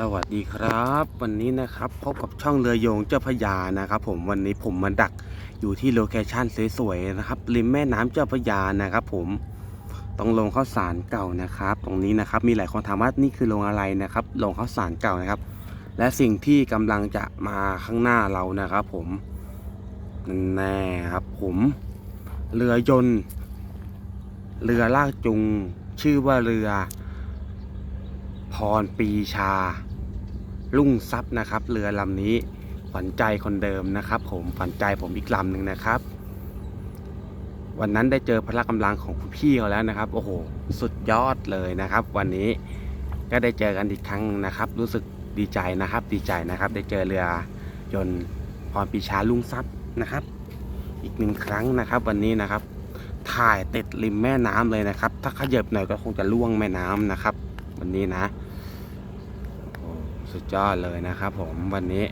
สวัสดีครับ วันนี้นะครับพบกับช่องเรือโยงเจ้าพยานะครับ ผมวันนี้ผมมาดักอยู่ที่โลเคชั่นสวยๆนะครับริมแม่น้ำเจ้าพยานะครับ ผมตรงโรงข้าวสารเก่านะครับ ตรงนี้นะครับมีหลายคนถามว่านี่คือโรงอะไรนะครับโรงข้าวสารเก่านะครับ และสิ่งที่กำลังจะมาข้างหน้าเรานะครับ ผมแน่ครับ ผมเรือยนต์ เรือลากจูงชื่อว่าเรือ พรปีชา ลุ่งทรัพย์นะครับ เรือลำนี้ขวัญใจคนเดิมนะครับ ผมขวัญใจผมอีกลำหนึ่งนะครับ วันนั้นได้เจอพละกำลังของคุณพี่เขาแล้วนะครับ โอ้โห สุดยอดเลยนะครับ วันนี้ก็ได้เจอกันอีกครั้งนะครับ รู้สึกดีใจนะครับ ดีใจนะครับ ได้เจอเรือยนต์พรปีชาลุ่งทรัพย์นะครับ อีกหนึ่งครั้งนะครับ วันนี้นะครับถ่ายติดริมแม่น้ำเลยนะครับ ถ้าขยับหน่อยก็คงจะล่วงแม่น้ำนะครับ วันนี้นะโอ้สุดยอดเลยนะครับผมวันนี้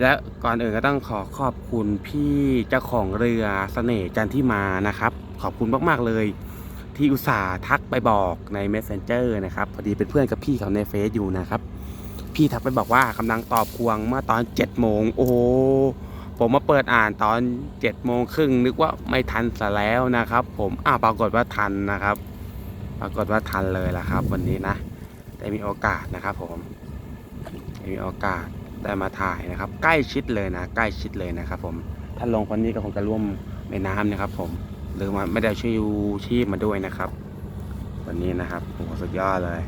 และก่อนอื่นก็ต้องขอขอบคุณพี่เจ้าของเรือเสน่ห์จันทิมานะครับ ขอบคุณมากๆเลย ที่อุตส่าห์ทักไปบอกใน Messenger นะครับพอดีเป็นเพื่อนกับพี่เขาในเฟซอยู่นะครับ พี่ทักไปบอกว่ากำลังตอบควงเมื่อตอน7โมงโอ้ผมมาเปิดอ่านตอน7โมงครึ่งนึกว่าไม่ทันซะแล้วนะครับ ผมอ่าปรากฏว่าทันนะครับ ปรากฏว่าทันเลยละครับ วันนี้นะ ได้มีโอกาสนะครับผมได้มีโอกาสได้มาถ่ายนะครับ ใกล้ชิดเลยนะ ใกล้ชิดเลยนะครับ ผมถ้านลงคนนี้ก็คงจะร่วมในน้ำนะครับ ผมหรือมาไม่ได้ช่วยยูชีพมาด้วยนะครับวันนี้นะครับโอ้โหสุดยอดเลย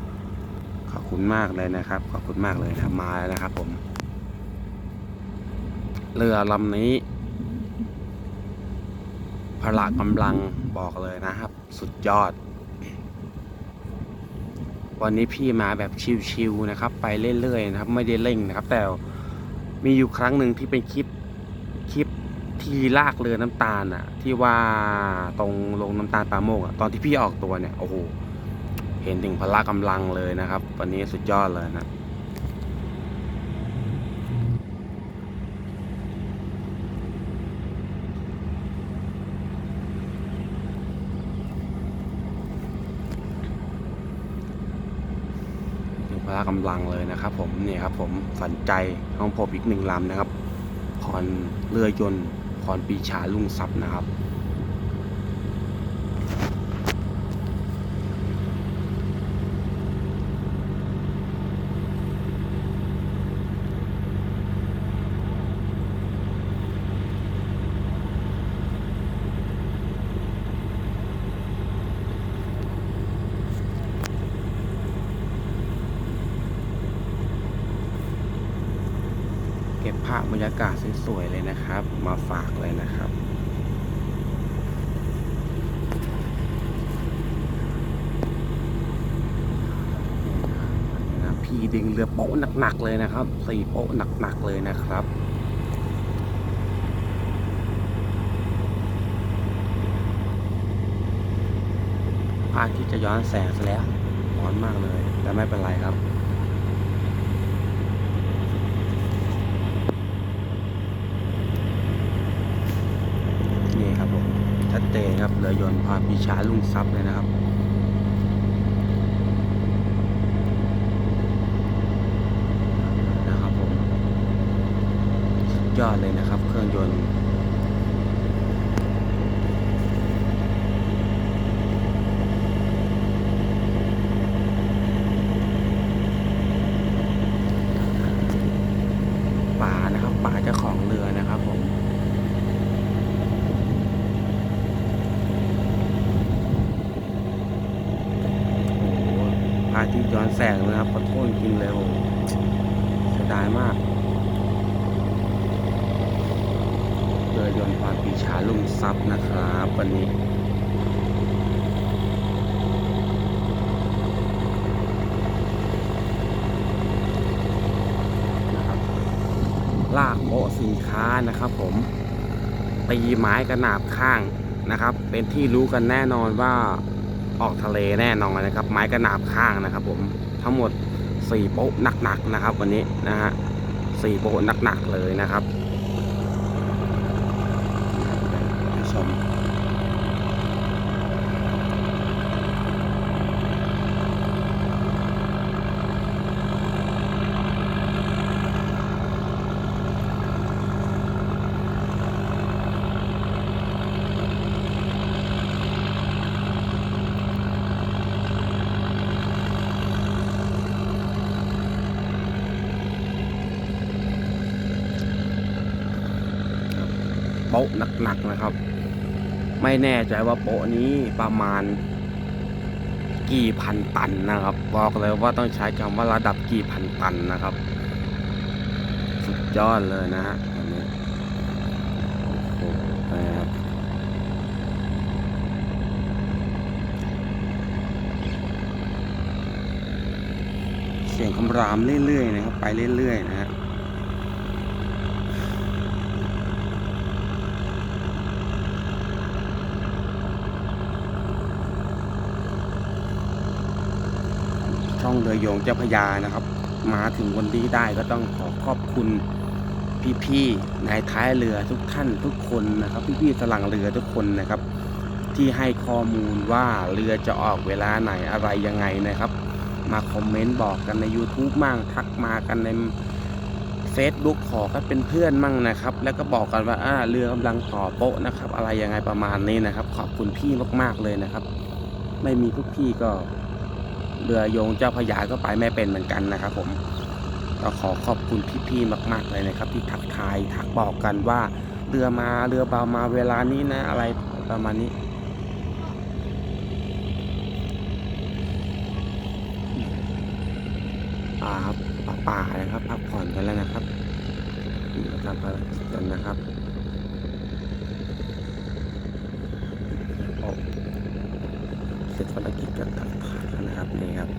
ขอบคุณมากเลยนะครับ ขอบคุณมากเลยนะมาแล้วนะครับ ผม เรือลำนี้พละกำลังบอกเลยนะครับ สุดยอด วันนี้พี่มาแบบชิวๆนะครับ ไปเรื่อยๆนะครับ ไม่ได้เร่งนะครับ แต่มีอยู่ครั้งหนึ่งที่เป็นคลิปคลิปที่ลากเรือน้ำตาลอะที่ว่าตรงลงน้ำตาลปลาโมกอะตอนที่พี่ออกตัวเนี่ยโอ้โหเห็นถึงพละกำลังเลยนะครับ วันนี้สุดยอดเลยนะ ถึงพละกำลังเลยนะครับ ผมนี่ครับผมฝันใจของผมอีกหนึ่งลำนะครับพรเรือยนต์พรปีชาลุ่งทรัพย์นะครับ ภาพบรรยากาศสวยๆเลยนะครับ มาฝากเลยนะครับพี่ดึงเรือโป๊ะหนักๆเลยนะครับสี่โป๊ะหนักๆเลยนะครับภาคที่จะย้อนแสงซะแล้วร้อนมากเลยแต่ไม่เป็นไรครับ นี่ครับผม เจนครับเรือยนต์พาปีชาลุ่งซับเลยนะครับนะครับผมยอดเลยนะครับ เครื่องยนต์ป่านะครับป่าเจ้าของเรือนะครับผม โอ้โหพระอาทิต ย้อนแสงเลยครับขอโทษจริงเลยโอ้เสียดายมากเรือยนต์ความปีชาลุ่งทรัพย์นะครับวันนี้ลากโปะสินค้านะครับ ผมตีไม้กระหนาบข้างนะครับ เป็นที่รู้กันแน่นอนว่า ออกทะเลแน่นอนนะครับ ไม้กระนาบข้างนะครับ ผมทั้งหมดสี่โป๊ะหนักๆนะครับ วันนี้นะฮะสี่โป๊ะหนักๆเลยนะครับชม ปะหนักๆนะครับ ไม่แน่ใจว่าโป๊ะนี้ประมาณกี่พันตันนะครับ บอกเลยว่าต้องใช้คำว่าระดับกี่พันตันนะครับ สุดยอดเลยนะฮะอันนี้โอ้โหนะครับเสียงคำรามเรื่อยๆนะครับ ไปเรื่อยๆนะฮะ ช่ องเรือโยงเจ้าพยานะครับ มาถึงวันนี้ได้ก็ต้องขอขอบคุณพี่ๆนายท้ายเรือทุกท่านทุกคนนะครับ พี่ๆสลังเรือทุกคนนะครับ ที่ให้ข้อมูลว่าเรือจะออกเวลาไหนอะไรยังไงนะครับ มาคอมเมนต์บอกกันใน YouTube มั่งทักมากันใน Facebook ขอกันเป็นเพื่อนมั่งนะครับ แล้วก็บอกกันว่าอ่าเรือกำลังต่อโป๊ะนะครับ อะไรยังไงประมาณนี้นะครับ ขอบคุณพี่มากๆเลยนะครับ ไม่มีพวกพี่ก็ เรือโยงเจ้าพยาก็ไปไม่เป็นเหมือนกันนะครับผมก็ขอขอบคุณพี่ๆมาก ๆเลยนะครับ ที่ทักทายทักบอกกันว่าเรือมาเรือเบามาเวลานี้นะอะไรประมาณนี้ป่าครับป่านะครับพักผ่อนกันแล้วนะครับนี่นะครับภารกิจกันนะครับเสร็จภารกิจกันทักทายกันนะครับนี่ครับ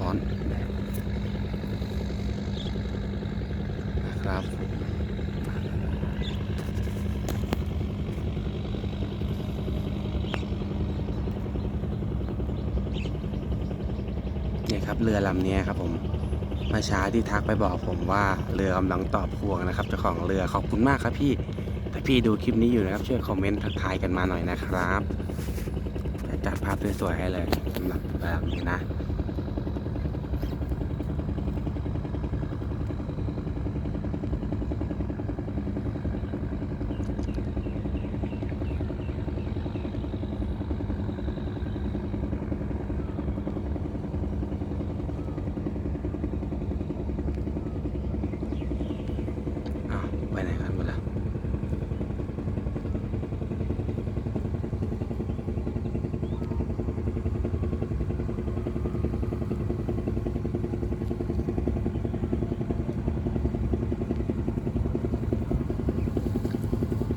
ร้อนแดดนะครับ นี่ครับเรือลำนี้ครับผมมาช้าที่ทักไปบอกผมว่าเรือกำลังตอบพวงนะครับเจ้าของเรือขอบคุณมากครับพี่ถ้าพี่ดูคลิปนี้อยู่นะครับช่วยคอมเมนต์ทักทายกันมาหน่อยนะครับจัดภาพสวยๆให้เลยสำหรับแบบนี้นะ อ้าวไปไหนกันหมดแล้ว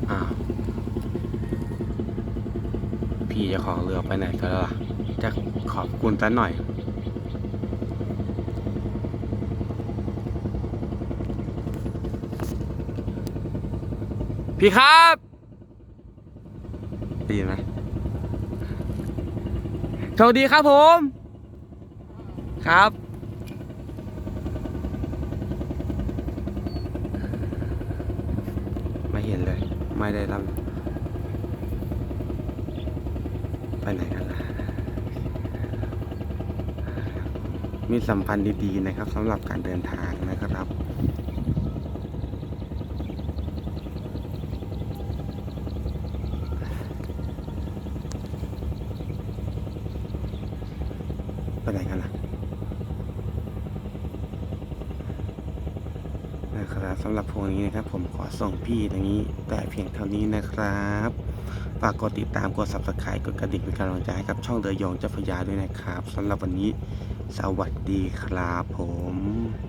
อ้าวพี่จะของเรือไปไหนกันแล้วล่ะ จะขอบคุณซะหน่อย พี่ครับได้ยินไหมโชคดีครับผม ครับ ไม่เห็นเลย ไม่ได้รับ ไปไหนกันล่ะมีสัมพันธ์ดีๆนะครับสำหรับการเดินทางนะครับ ไปไหนกันล่ะ นะครับสำหรับพวงนี้นะครับ ผมขอส่งพี่ตรงนี้ แต่เพียงเท่านี้นะครับฝากกดติดตามกด subscribe กดกระดิ่งเป็นกำลังใจให้กับช่องเดือยองเจ้าพยาด้วยนะครับสำหรับวันนี้สวัสดีครับผม